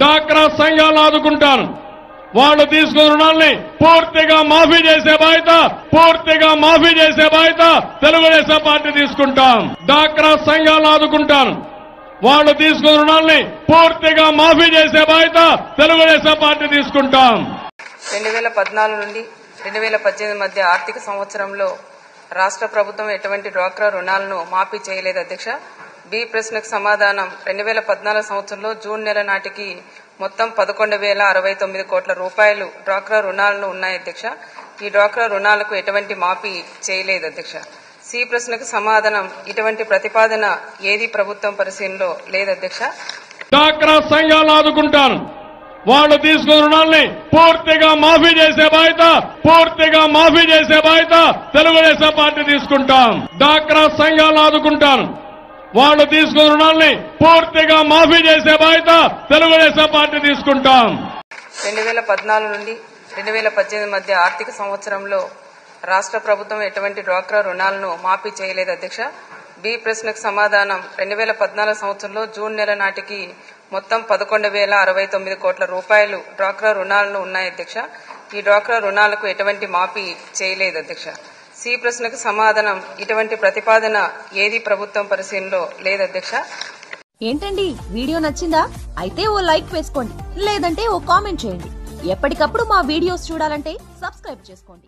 డాక్రా సంఘాలు ఆదుకుంటారు. వాళ్ళు తీసుకున్న రుణాల్ని పూర్తిగా మాఫీ చేసే బాధ్యత పూర్తిగా మాఫీ చేసే బాధ్యత తెలుగుదేశం పార్టీ తీసుకుంటాం. డాక్రా సంఘాలు ఆదుకుంటాను వాళ్ళు తీసుకున్న రుణాల్ని పూర్తిగా మాఫీ చేసే బాధ్యత తెలుగుదేశం పార్టీ తీసుకుంటాం. రెండు వేల పద్నాలుగు నుండి రెండు వేల పద్దెనిమిది మధ్య ఆర్థిక సంవత్సరంలో రాష్ట్ర ప్రభుత్వం ఎటువంటి డ్వాక్రా రుణాలను మాఫీ చేయలేదు అధ్యక్ష. బి ప్రశ్నకు సమాధానం రెండు వేల పద్నాలుగు సంవత్సరంలో జూన్ నెల నాటికి మొత్తం పదకొండు వేల అరవై తొమ్మిది కోట్ల రూపాయలు డ్వాక్రా రుణాలను ఉన్నాయి అధ్యక్ష. ఈ డ్వాక్రా రుణాలకు ఎటువంటి మాఫీ చేయలేదు అధ్యక్ష. సి ప్రశ్నకు సమాధానం ఇటువంటి ప్రతిపాదన ఏది ప్రభుత్వం పరిశీలనలో లేదు అధ్యక్ష. డ్వాక్రా సంఘాలు ఆదుకుంటాను వాళ్ళు తీసుకున్న రుణాల్ని పూర్తిగా మాఫీ చేసే బాధ్యత పూర్తిగా మాఫీ చేసే బాధ్యత తెలుగుదేశం పార్టీ తీసుకుంటాం. డాక్రా సంఘాలు ఆదుకుంటాను వాళ్ళు తీసుకున్న రుణాల్ని పూర్తిగా మాఫీ చేసే బాధ్యత తెలుగుదేశం పార్టీ తీసుకుంటాం. రెండు వేల పద్నాలుగు నుండి రెండు వేల పద్దెనిమిది మధ్య ఆర్థిక సంవత్సరంలో రాష్ట్ర ప్రభుత్వం ఎటువంటి డ్వాక్రా రుణాలను మాఫీ చేయలేదు అధ్యక్ష. బి ప్రశ్నకు సమాధానం. రెండు వేల పద్నాలుగు సంవత్సరంలో జూన్ నెల నాటికి మొత్తం పదకొండు వేల అరవై తొమ్మిది కోట్ల రూపాయలు డ్వాక్రా రుణాలను ఉన్నాయి అధ్యక్ష. ఈ డ్వాక్రా రుణాలకు ఎటువంటి మాఫీ చేయలేదు అధ్యక్ష. సి ప్రశ్నకు సమాధానం. ఇటువంటి ప్రతిపాదన ఏది ప్రభుత్వం పరిశీలనలో లేదు అధ్యక్ష. ఏంటండి? వీడియో నచ్చిందా? అయితే ఓ లైక్ వేసుకోండి. లేదంటే ఓ కామెంట్ చేయండి. ఎప్పటికప్పుడు మా వీడియోస్ చూడాలంటే సబ్స్క్రైబ్ చేసుకోండి.